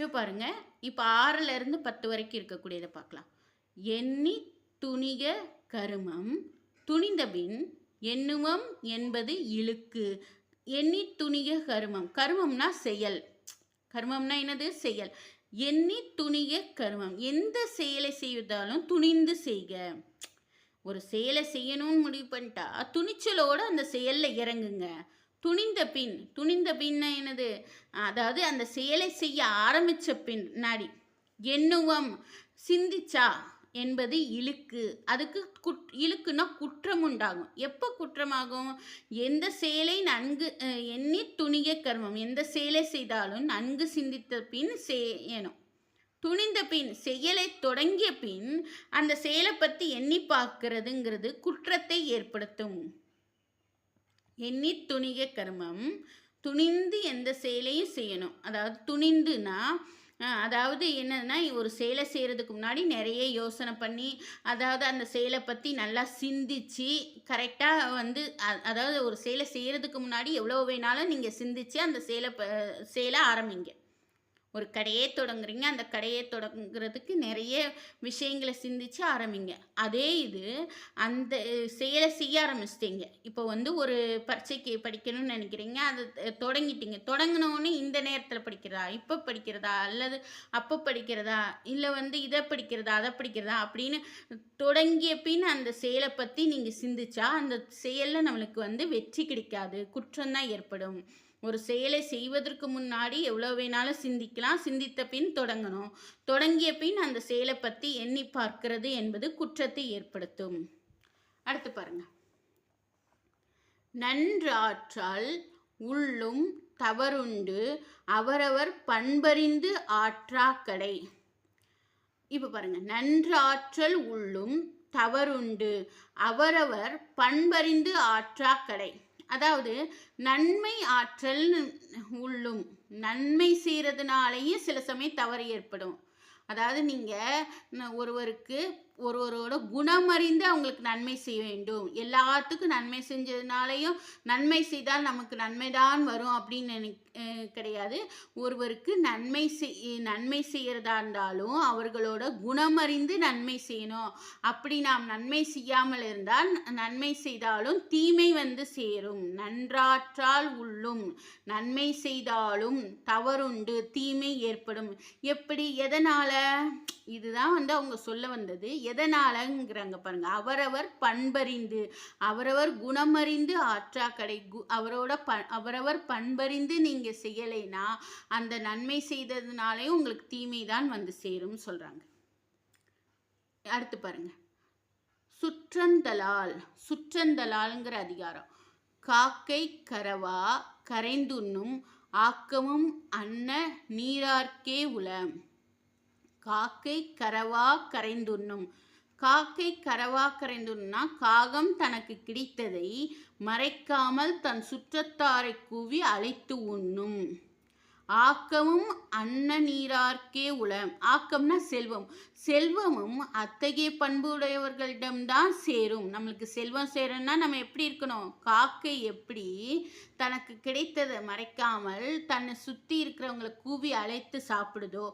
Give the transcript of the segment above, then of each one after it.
இப்போ பாருங்கள் இப்போ ஆறுல இருந்து பத்து வரைக்கும் இருக்கக்கூடியதை பார்க்கலாம். எண்ணி துணிக கருமம் துணிந்தபின் எண்ணுவம் என்பது இழுக்கு. எண்ணி துணிக கருமம். கருமம்னா செயல். கருமம்னா என்னது? செயல். எண்ணி துணிக கருமம். எந்த செயலை செய்தாலும் துணிந்து செய்க. ஒரு செயலை செய்யணும்னு முடிவு பண்ணிட்டா துணிச்சலோடு அந்த செயலில் இறங்குங்க. துணிந்த பின் துணிந்த பின்ன என்னது? அதாவது அந்த செயலை செய்ய ஆரம்பித்த பின்னாடி எண்ணுவம் சிந்திச்சா என்பது இழுக்கு. அதுக்கு குட் இழுக்குன்னா குற்றம் உண்டாகும். எப்போ குற்றமாகும்? எந்த செயலை நன்கு எண்ணி துணிக கர்மம். எந்த செயலை செய்தாலும் நன்கு சிந்தித்த பின் செய்யணும். துணிந்த பின் செயலை தொடங்கிய பின் அந்த செயலை பற்றி எண்ணி பார்க்கறதுங்கிறது குற்றத்தை ஏற்படுத்தும். எண்ணி துணிக கர்மம். துணிந்து எந்த செயலையும் செய்யணும். அதாவது துணிந்துனா அதாவது என்னன்னா ஒரு செயலை செய்கிறதுக்கு முன்னாடி நிறைய யோசனை பண்ணி அதாவது அந்த செயலை பற்றி நல்லா சிந்திச்சு கரெக்டாக வந்து அதாவது ஒரு செயலை செய்கிறதுக்கு முன்னாடி எவ்வளோ வேணாலும் நீங்கள் சிந்திச்சு அந்த செயலை ப செயலை ஆரம்பிங்க. ஒரு கடையே தொடங்குறீங்க. அந்த கடையை தொடங்குறதுக்கு நிறைய விஷயங்களை சிந்திச்சு ஆரம்பிங்க. அதே இது அந்த செயலை செய்ய ஆரம்பிச்சிட்டீங்க. இப்போ வந்து ஒரு பரீட்சைக்கு படிக்கணும்னு நினைக்கிறீங்க. அதை தொடங்கிட்டீங்க. தொடங்கினோடனே இந்த நேரத்தில் படிக்கிறதா? இப்போ படிக்கிறதா? அல்லது அப்போ படிக்கிறதா? இல்லை வந்து இதை படிக்கிறதா? அதை படிக்கிறதா? அப்படின்னு தொடங்கிய பின் அந்த செயலை பற்றி நீங்கள் சிந்திச்சா அந்த செயலில் நம்மளுக்கு வந்து வெற்றி கிடைக்காது. குற்றம்தான் ஏற்படும். ஒரு செயலை செய்வதற்கு முன்னாடி எவ்வளோ வேணாலும் சிந்திக்கலாம். சிந்தித்த பின் தொடங்கணும். தொடங்கிய பின் அந்த செயலை பற்றி எண்ணி பார்க்கிறது என்பது குற்றத்தை ஏற்படுத்தும். அடுத்து பாருங்க. நன்றாற்றால் உள்ளும் தவறுண்டு அவரவர் பண்பறிந்து ஆற்றா கடை இப்போ பாருங்க. நன்றாற்றல் உள்ளும் தவறுண்டு அவரவர் பண்பறிந்து ஆற்றா கடை அதாவது நன்மை ஆற்றல் உள்ளும் நன்மை செய்கிறதுனாலேயே சில சமயம் தவறு ஏற்படும். அதாவது நீங்கள் ஒருவருக்கு ஒருவரோட குணமறிந்து அவங்களுக்கு நன்மை செய்ய வேண்டும். எல்லாத்துக்கும் நன்மை செஞ்சதுனாலையும் நன்மை செய்தால் நமக்கு நன்மைதான் வரும் அப்படின்னு நினை கிடையாது. ஒருவருக்கு நன்மை செய் நன்மை செய்கிறதா இருந்தாலும் அவர்களோட குணமறிந்து நன்மை செய்யணும். அப்படி நாம் நன்மை செய்யாமல் இருந்தால் நன்மை செய்தாலும் தீமை வந்து சேரும். நன்றாற்றால் உள்ளும் நன்மை செய்தாலும் தவறுண்டு தீமை ஏற்படும். எப்படி? எதனால்? இதுதான் வந்து அவங்க சொல்ல வந்தது. எதனாலங்கிறாங்க பாருங்க. அவரவர் பண்பறிந்து அவரவர் குணமறிந்து ஆற்றா கடை கு அவரோட ப அவரவர் பண்பறிந்து நீங்கள் செய்யலைன்னா அந்த நன்மை செய்ததுனாலே உங்களுக்கு தீமை தான் வந்து சேரும் சொல்கிறாங்க அடுத்து பாருங்க. சுற்றந்தலால் சுற்றந்தலால்ங்கிற அதிகாரம். காக்கை கரவா கரைந்துண்ணும் ஆக்கமும் அன்ன நீரார்க்கே உளம். காக்கை கரவா கரைந்துண்ணும். காக்கை கரவா கரைந்துண்ணா காகம் தனக்கு கிடைத்ததை மறைக்காமல் தன் சுற்றத்தாரை கூவி அழைத்து உண்ணும். ஆக்கமும் அன்ன நீரார்க்கே உளம். ஆக்கம்னா செல்வம். செல்வமும் அத்தகைய பண்புடையவர்களிடம்தான் சேரும். நம்மளுக்கு செல்வம் சேரும்னா நம்ம எப்படி இருக்கணும்? காக்கை எப்படி தனக்கு கிடைத்ததை மறைக்காமல் தன்னை சுற்றி இருக்கிறவங்களை கூவி அழைத்து சாப்பிடுதோ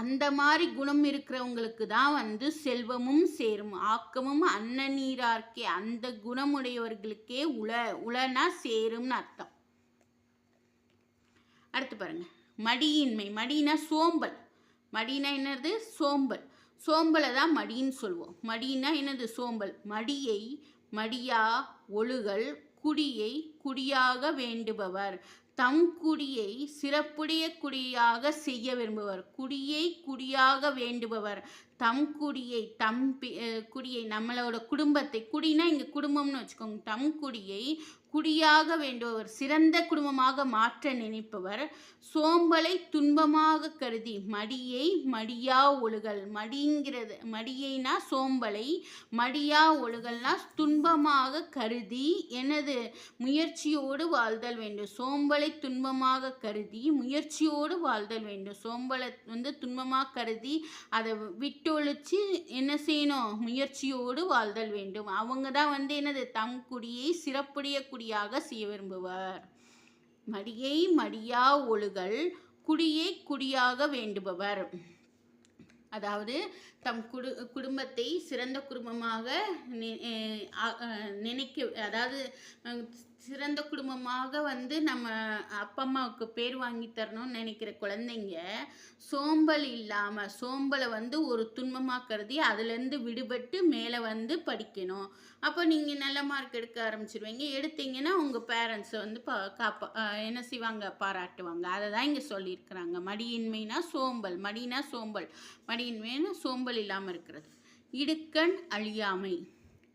அந்த மாதிரி குணம் இருக்கிறவங்களுக்கு தான் வந்து செல்வமும் சேரும். ஆக்கமும் அன்ன நீரார்க்கே அந்த குணமுடையவர்களுக்கே உல உலனா சேரும்னு அர்த்தம். அடுத்து பாருங்கள் மடியின்மை. மடினா சோம்பல். மடினா என்னது? சோம்பல். சோம்பலை தான் மடின்னு சொல்லுவோம். மடினா என்னது? சோம்பல். மடியை மடியா ஒழுகல் குடியை குடியாக வேண்டுபவர். தம் குடியை சிறப்புடைய குடியாக செய்ய விரும்புவர். குடியை குடியாக வேண்டுபவர். தம் குடியை தம் குடியை நம்மளோட குடும்பத்தை குடினா இங்கே குடும்பம்னு வச்சுக்கோங்க. தம் குடியை குடியாக வேண்டுபவர் சிறந்த குடும்பமாக மாற்ற நினைப்பவர் சோம்பலை துன்பமாக கருதி மடியை மடியா ஒழுகல் மடிங்கிறது மடியைனா சோம்பலை மடியா ஒழுகல்னா துன்பமாக கருதி எனது முயற்சியோடு வாழ்தல் வேண்டும். சோம்பலை துன்பமாக கருதி முயற்சியோடு வாழ்தல் வேண்டும். சோம்பலை வந்து துன்பமாக கருதி அதை விட்டு விட்டொழிச்சு என்ன செய்யணும்? முயற்சியோடு வாழ்தல் வேண்டும். அவங்க தான் வந்து என்னது? தம் குடியை சிறப்புடைய குடியாக செய்ய விரும்புவர். மடியை மடியா ஒழுகல் குடியை குடியாக வேண்டுபவர். அதாவது தம் குடு குடும்பத்தை சிறந்த குடும்பமாக நி- நினைக்க அதாவது சிறந்த குடும்பமாக வந்து நம்ம அப்பா அம்மாவுக்கு பேர் வாங்கி தரணும்னு நினைக்கிற குழந்தைங்க சோம்பல் இல்லாமல் சோம்பலை வந்து ஒரு துன்பமாக கருதி அதுலேருந்து விடுபட்டு மேலே வந்து படிக்கணும். அப்போ நீங்கள் நல்ல மார்க் எடுக்க ஆரம்பிச்சிருவீங்க. எடுத்தீங்கன்னா உங்கள் பேரண்ட்ஸை வந்து பா காப்பா என்ன செய்வாங்க? பாராட்டுவாங்க. அதை தான் இங்கே சொல்லியிருக்கிறாங்க. மடியின்மைனா சோம்பல் மடினா சோம்பல் மடியின்மைனா சோம்பல் இல்லாமல் இருக்கிறது. இடுக்கண் அழியாமை.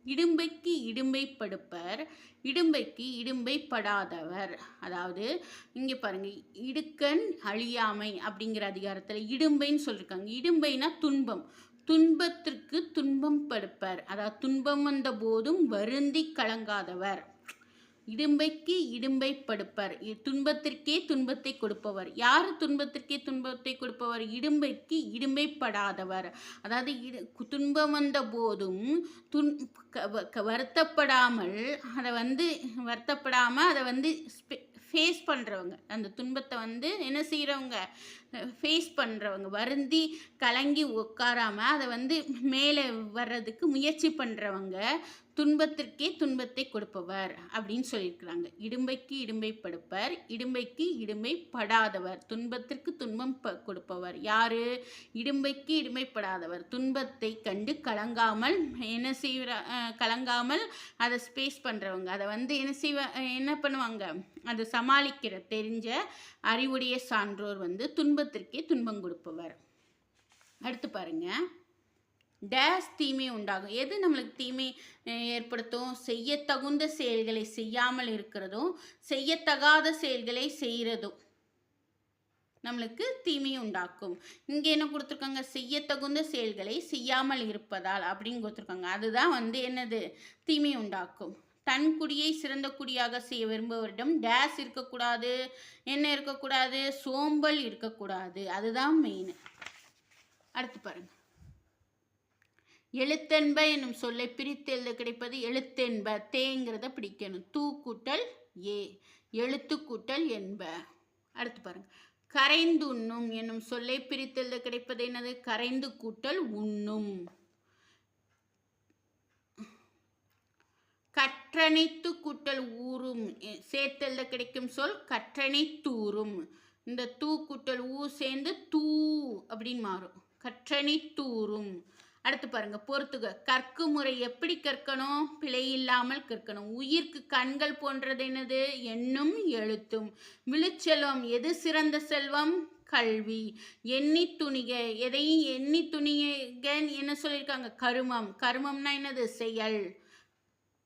இடும்பைக்கு இடும்பை படுப்பர் இடும்பைக்கு இடும்பை படாதவர் அதாவது இங்கே பாருங்கள் இடுக்கண் அழியாமை அப்படிங்கிற அதிகாரத்தில் இடும்பைன்னு சொல்லியிருக்காங்க இடும்பைனா துன்பம். துன்பத்திற்கு துன்பம் படுப்பர். அதாவது துன்பம் வந்த போதும் வருந்தி கலங்காதவர். இடும்பைக்கு இடும்பை படுப்பர். இ- துன்பத்திற்கே துன்பத்தை கொடுப்பவர். யார் துன்பத்திற்கே துன்பத்தை கொடுப்பவர்? இடும்பைக்கு இடும்பைப்படாதவர் அதாவது இடு கு- துன்பம் வந்த போதும் துன் க- வருத்தப்படாமல் அதை வந்து வருத்தப்படாமல் அதை வந்து ஃபேஸ் பண்ணுறவங்க அந்த துன்பத்தை வந்து என்ன செய்கிறவங்க ஃபேஸ் பண்ணுறவங்க வருந்தி கலங்கி உட்காராமல் அதை வந்து மேலே வர்றதுக்கு முயற்சி பண்ணுறவங்க துன்பத்திற்கே துன்பத்தை கொடுப்பவர் அப்படின்னு சொல்லியிருக்கிறாங்க. இடும்பைக்கு இடும்பை படுப்பர் இடும்பைக்கு இடும்பை படாதவர். துன்பத்திற்கு துன்பம் ப கொடுப்பவர். யாரு? இடும்பைக்கு இடுமைப்படாதவர் துன்பத்தை கண்டு கலங்காமல் என்ன செய்கிற கலங்காமல் அதை ஸ்பேஸ் பண்ணுறவங்க அதை வந்து என்ன செய்வ என்ன பண்ணுவாங்க? அதை சமாளிக்கிற தெரிஞ்ச அறிவுடைய சான்றோர் வந்து துன்பத்திற்கே துன்பம் கொடுப்பவர். அடுத்து பாருங்கள் டேஸ் தீமை உண்டாகும். எது நம்மளுக்கு தீமை ஏற்படுத்தும்? செய்யத்தகுந்த செயல்களை செய்யாமல் இருக்கிறதும் செய்யத்தகாத செயல்களை செய்கிறதும் நம்மளுக்கு தீமை உண்டாக்கும். இங்கே என்ன கொடுத்துருக்காங்க? செய்யத்தகுந்த செயல்களை செய்யாமல் இருப்பதால் அப்படின்னு கொடுத்துருக்காங்க. அதுதான் வந்து என்னது? தீமை உண்டாக்கும். தன் குடியை சிறந்த குடியாக செய்ய விரும்புவரிடம் டேஸ் இருக்கக்கூடாது என்ன இருக்கக்கூடாது சோம்பல் இருக்கக்கூடாது. அதுதான் மெயின் அடுத்து பாருங்கள் எழுத்தென்ப என்னும் சொல்லை பிரித்து எழுத கிடைப்பது எழுத்தென்ப. தேங்கிறத பிடிக்கணும். தூ கூட்டல் ஏ. எழுத்து கூட்டல் என்ப. அடுத்து பாருங்க. கரைந்து உண்ணும் என்னும் சொல்லை பிரித்து எழுத கிடைப்பது என்னது? கரைந்து கூட்டல் உண்ணும் கற்றணைத்து கூட்டல் ஊறும் சேர்த்தெழுத கிடைக்கும் சொல் கற்றணை தூறும் இந்த தூ கூட்டல் ஊ சேர்ந்து தூ அப்படின்னு மாறும். கற்றணை தூறும் அடுத்து பாருங்க பொறுத்துக. கற்கும் முறை எப்படி கற்கணும்? பிழை இல்லாமல் கற்கணும். உயிர்க்கு கண்கள் போன்றது என்னது? எண்ணும் எழுத்தும். விழுச்செல்வம் எது சிறந்த செல்வம்? கல்வி. எண்ணி துணிக எதையும் எண்ணி துணிகன்னு என்ன சொல்லியிருக்காங்க கருமம். கருமம்னா என்னது? செயல்.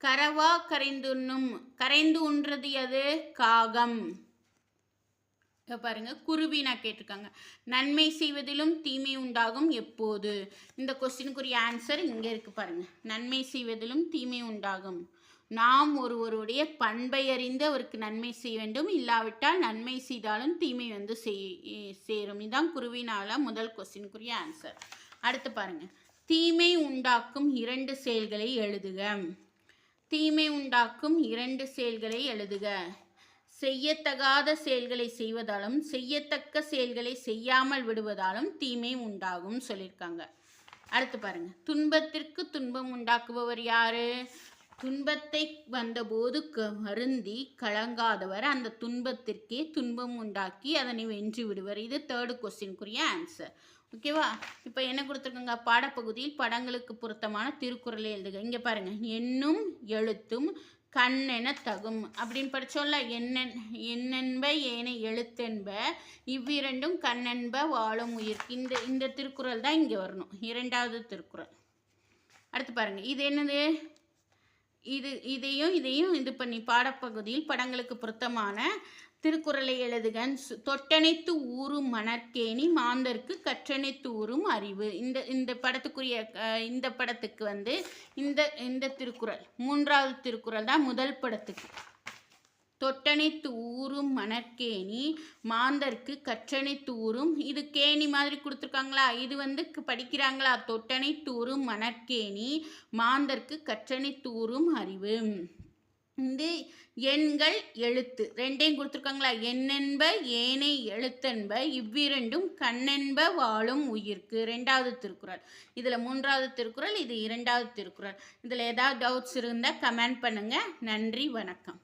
கரவா கரைந்துண்ணும். கரைந்து உண்றது அது காகம். பாருங்க குருவி நான் கேட்டிருக்காங்க. நன்மை செய்வதிலும் தீமை உண்டாகும் எப்போது? இந்த கொஸ்டினுக்குரிய ஆன்சர் இங்கே இருக்கு பாருங்க. நன்மை செய்வதிலும் தீமை உண்டாகும். நாம் ஒருவருடைய பண்பை அறிந்து அவருக்கு நன்மை செய்ய வேண்டும். இல்லாவிட்டால் நன்மை செய்தாலும் தீமை வந்து செய் சேரும். இதுதான் குருவினால முதல் கொஸ்டினுக்குரிய ஆன்சர் அடுத்து பாருங்க. தீமை உண்டாக்கும் இரண்டு செயல்களை எழுதுக. தீமை உண்டாக்கும் இரண்டு செயல்களை எழுதுக. செய்யத்தகாத செயல்களை செய்வதாலும் செய்யத்தக்க செயல்களை செய்யாமல் விடுவதாலும் தீமை உண்டாகும் சொல்லியிருக்காங்க. அடுத்து பாருங்க. துன்பத்திற்கு துன்பம் உண்டாக்குபவர் யாரு? துன்பத்தை வந்தபோது க வருந்தி கலங்காதவர். அந்த துன்பத்திற்கே துன்பம் உண்டாக்கி அதனை வென்று விடுவர். இது தேர்டு கொஸ்டின்குரிய ஆன்சர் ஓகேவா இப்போ என்ன கொடுத்துருக்கோங்க? பாடப்பகுதியில் படங்களுக்கு பொருத்தமான திருக்குறளை எழுதுக. இங்கே பாருங்கள் எண்ணும் எழுத்தும் கண்ணென தகும். அப்படின்னு படித்தோம்ல என்னென் என்னென்ப ஏனை எழுத்தென்ப இவ்விரண்டும் கண்ணென்ப வாழும் உயிர். இந்த இந்த திருக்குறள் தான் இங்கே வரணும். இரண்டாவது திருக்குறள். அடுத்து பாருங்கள் இது என்னது? இது இதையும் இதையும் இது பண்ணி பாடப்பகுதியில் படங்களுக்கு பொருத்தமான திருக்குறளை எழுதுகன் தொட்டணைத்து தொட்டனைத்து ஊறும் மணற்கேணி மாந்தர்க்கு கற்றனைத்து ஊறும் அறிவு இந்த இந்த படத்துக்குரிய இந்த படத்துக்கு வந்து இந்த இந்த திருக்குறள் மூன்றாவது திருக்குறள் தான் முதல் படத்துக்கு. தொட்டனைத்து ஊறும் மணற்கேணி மாந்தர்க்கு கற்றனை ஊறும் இது கேணி மாதிரி கொடுத்துருக்காங்களா? இது வந்து படிக்கிறாங்களா? தொட்டனை ஊறும் மணற்கேணி மாந்தர்க்கு கற்றனை ஊறும் அறிவு இந்த எண்கள் எழுத்து. ரெண்டையும் கொடுத்துருக்காங்களா? எண்ணென்ப ஏனை எழுத்தென்ப இவ்விரண்டும் கண்ணென்ப வாழும் உயிர்க்கு. ரெண்டாவது திருக்குறள். இதில் மூன்றாவது திருக்குறள் இது இரண்டாவது திருக்குறள். இதில் ஏதாவது டவுட்ஸ் இருந்தால் கமெண்ட் பண்ணுங்கள் நன்றி வணக்கம்.